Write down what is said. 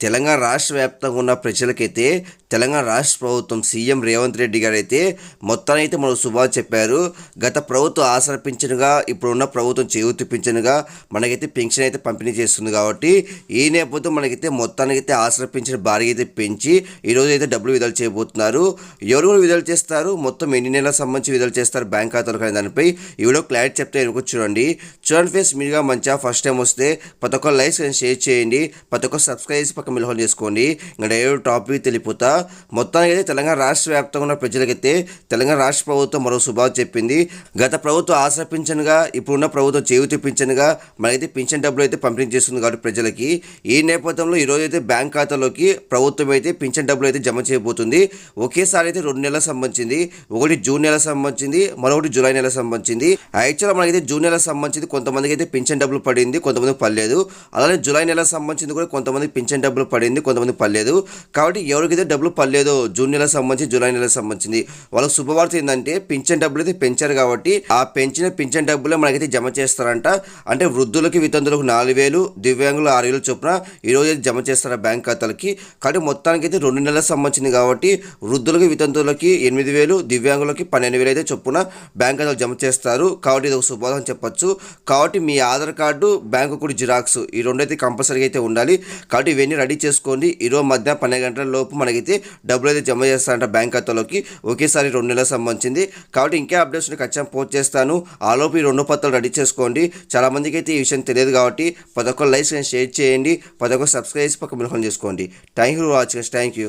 తెలంగాణ రాష్ట్ర వ్యాప్తంగా ఉన్న ప్రజలకైతే తెలంగాణ రాష్ట్ర ప్రభుత్వం సీఎం రేవంత్ రెడ్డి గారు అయితే మొత్తాన్ని అయితే మనకు శుభాలు చెప్పారు. గత ప్రభుత్వం ఆసర పింఛనుగా ఇప్పుడున్న ప్రభుత్వం చేయూతి పింఛనుగా మనకైతే పెన్షన్ అయితే పంపిణీ చేస్తుంది కాబట్టి ఈ నేపథ్యం మనకైతే మొత్తానికి అయితే ఆసర పింఛన్ భారీగా అయితే పెంచి ఈరోజు అయితే డబ్బులు విడుదల చేయబోతున్నారు. ఎవరు కూడా విడుదల చేస్తారు? మొత్తం ఎన్ని నెలల సంబంధించి విడుదల చేస్తారు బ్యాంక్ ఖాతాలు కానీ దానిపై? ఈ వీడియో క్లారిటీ చెప్తే ఎనుకో చూడండి. చూడండి ఫేస్ మీరుగా మంచిగా ఫస్ట్ టైం వస్తే ప్రతి ఒక్క లైక్స్ షేర్ చేయండి ప్రతి ఒక్క సబ్స్క్రైబ్ చేసి పక్క చేసుకోండి ఇంకా డైరెక్ట్ టాపిక్ తెలిపోతా. మొత్తానికి అయితే తెలంగాణ రాష్ట్ర వ్యాప్తంగా ఉన్న ప్రజలకైతే తెలంగాణ రాష్ట్ర ప్రభుత్వం మరో శుభాలు చెప్పింది. గత ప్రభుత్వం ఆసరా పింఛన్గా ఇప్పుడున్న ప్రభుత్వం చేయూతి పింఛన్గా మనకైతే పింఛన్ డబ్బులు అయితే పంపిణీ చేస్తుంది కాబట్టి ప్రజలకి. ఈ నేపథ్యంలో ఈరోజు అయితే బ్యాంక్ ఖాతాలోకి ప్రభుత్వం అయితే పింఛన్ డబ్బులు అయితే జమ చేయబోతుంది. ఒకేసారి అయితే రెండు నెలలకు సంబంధించింది. ఒకటి జూన్ నెలకు సంబంధించింది మరొకటి జూలై నెలకు సంబంధించింది. యాక్చువల్గా మనకైతే జూన్ నెలకు సంబంధించింది కొంతమందికి అయితే పింఛన్ డబ్బులు పడింది కొంతమందికి పడలేదు. అలానే జూలై నెలకు సంబంధించింది కూడా కొంతమంది పింఛన్ డబ్బులు పడింది కొంతమంది పడలేదు. కాబట్టి ఎవరికైతే డబ్బులు పడలేదో జూన్ నెలకు సంబంధించి జూలై నెలకు సంబంధించింది వాళ్ళకి శుభవార్త ఏంటంటే పింఛన్ డబ్బులు అయితే పెంచారు కాబట్టి ఆ పెంచిన పింఛన్ డబ్బులే మనకైతే జమ చేస్తారంట. అంటే వృద్ధులకి వితంతులకు నాలుగు వేలు దివ్యాంగులు ఆరు వేలు చొప్పున ఈ రోజు అయితే జమ చేస్తారు బ్యాంక్ ఖాతాలకి. కాబట్టి మొత్తానికి అయితే రెండు నెలలకు సంబంధించింది కాబట్టి వృద్ధులకి వితంతువులకి ఎనిమిది వేలు దివ్యాంగులకి పన్నెండు వేలు అయితే చొప్పున బ్యాంక్ ఖాతాలు జమ చేస్తారు. కాబట్టి ఇది ఒక శుభోదం చెప్పొచ్చు. కాబట్టి మీ ఆధార్ కార్డు బ్యాంకు కూడా జిరాక్స్. ఈ రెండైతే అయితే కంపల్సరీగా అయితే ఉండాలి. కాబట్టి ఇవన్నీ రెడీ చేసుకోండి. ఈరోజు మధ్య పన్నెండు గంటల లోపు మనకైతే డబ్బులు అయితే జమ చేస్తారంట బ్యాంక్ ఖాతాలోకి. ఒకేసారి రెండు నెలలకు సంబంధించింది. కాబట్టి ఇంకే అప్డేట్స్ ఖచ్చితంగా పోస్ట్ చేస్తాను. ఆ లోపు ఈ రెండు పత్రాలు రెడీ చేసుకోండి. చాలామందికి అయితే ఈ విషయం తెలియదు కాబట్టి పదొక లైక్స్ షేర్ చేయండి. పదొక సబ్స్క్రైబ్ పక్క మిలకం చేసుకోండి. Thank you watching thank you